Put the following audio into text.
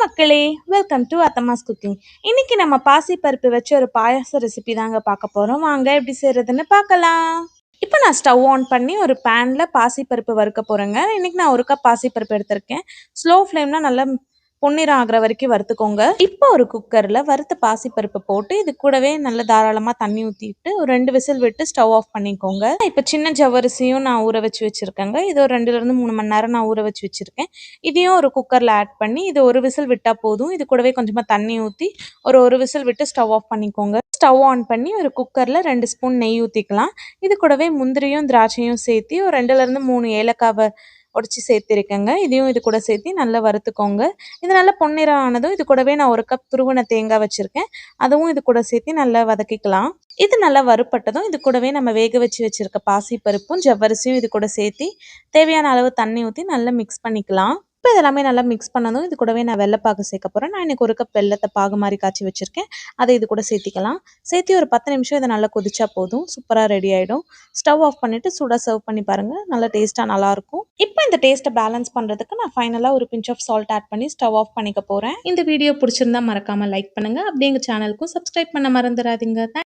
மக்களே welcome to அத்தம்மாஸ் cooking இன்னைக்கு நம்ம பாசி பருப்பு வச்சு ஒரு பாயாச ரெசிபி தாங்க பார்க்க போகிறோம் வாங்க எப்படி செய்கிறதுன்னு பார்க்கலாம். இப்போ நான் ஸ்டவ் ஆன் பண்ணி ஒரு பேனில் பாசி பருப்பு வறுக்க போகிறேங்க இன்னைக்கு நான் ஒரு கப் பாசி பருப்பு எடுத்திருக்கேன். ஸ்லோ ஃப்ளேம்னா நல்லா பொன்னிறம் ஆகிற வரைக்கும் வறுத்துக்கோங்க. இப்போ ஒரு குக்கரில் வறுத்த பாசிப்பருப்பை போட்டு இது கூடவே நல்ல தாராளமாக தண்ணி ஊற்றிட்டு ஒரு ரெண்டு விசில் விட்டு ஸ்டவ் ஆஃப் பண்ணிக்கோங்க. இப்போ சின்ன ஜவ்வரிசியும் நான் ஊற வச்சு வச்சுருக்கேங்க. இது ஒரு ரெண்டுலேருந்து மூணு மணி நேரம் நான் ஊற வச்சு வச்சுருக்கேன். இதையும் ஒரு குக்கரில் ஆட் பண்ணி இது ஒரு விசில் விட்டால் போதும். இது கூடவே கொஞ்சமாக தண்ணி ஊற்றி ஒரு ஒரு விசில் விட்டு ஸ்டவ் ஆஃப் பண்ணிக்கோங்க. ஸ்டவ் ஆன் பண்ணி ஒரு குக்கரில் ரெண்டு ஸ்பூன் நெய் ஊற்றிக்கலாம் இது கூடவே முந்திரியும் திராட்சையும் சேர்த்து ஒரு ரெண்டுலேருந்து மூணு ஏலக்காவை உடச்சி சேர்த்துருக்கேங்க. இதையும் இது கூட சேர்த்து நல்லா வறுத்துக்கோங்க. இது நல்லா பொன்னிறம் ஆனதும் இது கூடவே நான் ஒரு கப் துருவன தேங்காய் வச்சுருக்கேன். அதுவும் இது கூட சேர்த்து நல்லா வதக்கிக்கலாம். இது நல்லா வறுப்பட்டதும் இது கூடவே நம்ம வேக வச்சு வச்சுருக்க பாசிப்பருப்பும் ஜவ்வரிசியும் இது கூட சேர்த்து தேவையான அளவு தண்ணி ஊற்றி நல்லா மிக்ஸ் பண்ணிக்கலாம். இப்போ இதெல்லாமே நல்லா மிக்ஸ் பண்ணதும் இது கூடவே நான் வெள்ளைப்பாகு சேர்க்க போகிறேன் நான் இன்றைக்கி ஒரு கப் வெள்ளத்தை பாகு மாதிரி காய்ச்சி வச்சுருக்கேன். அதை இது கூட சேர்த்திக்கலாம். சேர்த்து ஒரு பத்து நிமிஷம் இதை நல்லா கொதிச்சா போதும். சூப்பராக ரெடி ஆகிடும் ஸ்டவ் ஆஃப் பண்ணிவிட்டு சூடாக சர்வ் பண்ணி பாருங்கள் நல்லா டேஸ்ட்டாக நல்லாயிருக்கும் இப்போ இந்த டேஸ்ட்டை பேலன்ஸ் பண்ணுறதுக்கு நான் ஃபைனலாக ஒரு பிஞ்ச் ஆஃப் சால்ட் ஆட் பண்ணி ஸ்டவ் ஆஃப் பண்ணிக்க போகிறேன் இந்த வீடியோ பிடிச்சிருந்தா மறக்காமல் லைக் பண்ணுங்கள் அப்படியே எங்கள் சேனலுக்கும் சப்ஸ்கிரைப் பண்ண மறந்துடாதீங்க.